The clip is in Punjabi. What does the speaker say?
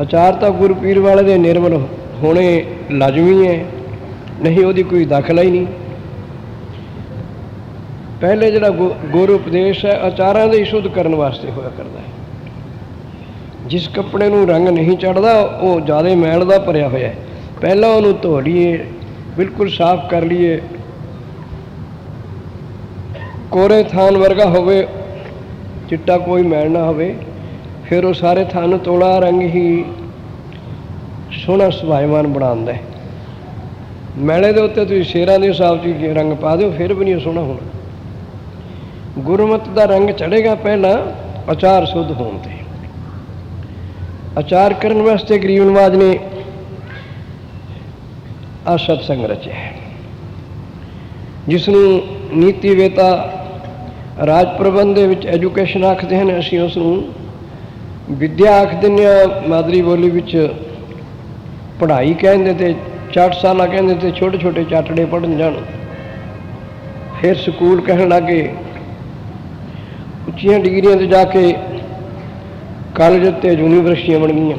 ਆਚਾਰ ਤਾਂ ਗੁਰੂ ਪੀਰ ਵਾਲੇ ਦੇ ਨਿਰਮਲ ਹੋਣੇ ਲਾਜ਼ਮੀ ਹੈ ਨਹੀਂ, ਉਹਦੀ ਕੋਈ ਦਖਲ ਹੀ ਨਹੀਂ। ਪਹਿਲੇ ਜਿਹੜਾ ਗੁ- ਗੁਰੂ ਉਪਦੇਸ਼ ਹੈ, ਆਚਾਰਾਂ ਦੇ ਸ਼ੁੱਧ ਕਰਨ ਵਾਸਤੇ ਹੋਇਆ ਕਰਦਾ ਹੈ। ਜਿਸ ਕੱਪੜੇ ਨੂੰ ਰੰਗ ਨਹੀਂ ਚੜਦਾ ਉਹ ਜ਼ਿਆਦਾ ਮੈਲ ਦਾ ਭਰਿਆ ਹੋਇਆ ਹੈ। ਪਹਿਲਾਂ ਉਹਨੂੰ ਧੋ ਲਈਏ, ਬਿਲਕੁਲ ਸਾਫ਼ ਕਰ ਲਈਏ। ਕੋਰੇ ਥਾਨ ਵਰਗਾ ਹੋਵੇ, ਚਿੱਟਾ ਕੋਈ ਮੈਲ ਨਾ ਹੋਵੇ। ਫਿਰ ਉਹ ਸਾਰੇ ਥਾਨ ਨੂੰ ਤੋਲਾ ਰੰਗ ਹੀ ਸੋਹਣਾ ਸੁਭਾਇਮਾਨ ਬਣਾਉਂਦਾ ਹੈ। ਮੈਲੇ ਦੇ ਉੱਤੇ ਤੁਸੀਂ ਸ਼ੇਰਾਂ ਦੇ ਹਿਸਾਬ 'ਚ ਰੰਗ ਪਾ ਦਿਓ, ਫਿਰ ਵੀ ਨਹੀਂ ਉਹ ਸੋਹਣਾ ਹੋਣਾ। ਗੁਰਮਤ ਦਾ ਰੰਗ ਚੜੇਗਾ ਪਹਿਲਾਂ ਆਚਾਰ ਸੁਧ ਹੋਣ ਤੇ। ਆਚਾਰ ਕਰਨ ਵਾਸਤੇ ਗਰੀਬ ਨਵਾਜ ਨੇ ਆ ਸਤਸੰਗ ਰਚਿਆ ਹੈ। ਜਿਸ ਨੂੰ ਨੀਤੀ ਵੇਤਾ ਰਾਜ ਪ੍ਰਬੰਧ ਦੇ ਵਿੱਚ ਐਜੂਕੇਸ਼ਨ ਆਖਦੇ ਹਨ, ਅਸੀਂ ਉਸ ਨੂੰ ਵਿਦਿਆ ਆਖ ਦਿੰਦੇ ਹਾਂ ਮਾਦਰੀ ਬੋਲੀ ਵਿੱਚ ਪੜ੍ਹਾਈ ਕਹਿੰਦੇ ਤੇ ਚਾਟਸ਼ਾਲਾ ਕਹਿੰਦੇ ਤੇ ਛੋਟੇ ਛੋਟੇ ਚਾਟੜੇ ਪੜਨ ਜਾਣ। ਫਿਰ ਸਕੂਲ ਕਹਿਣ ਲੱਗੇ, ਉੱਚੀਆਂ ਡਿਗਰੀਆਂ ਤੇ ਜਾ ਕੇ ਕਾਲਜ ਤੇ ਯੂਨੀਵਰਸਿਟੀਆਂ ਬਣ ਗਈਆਂ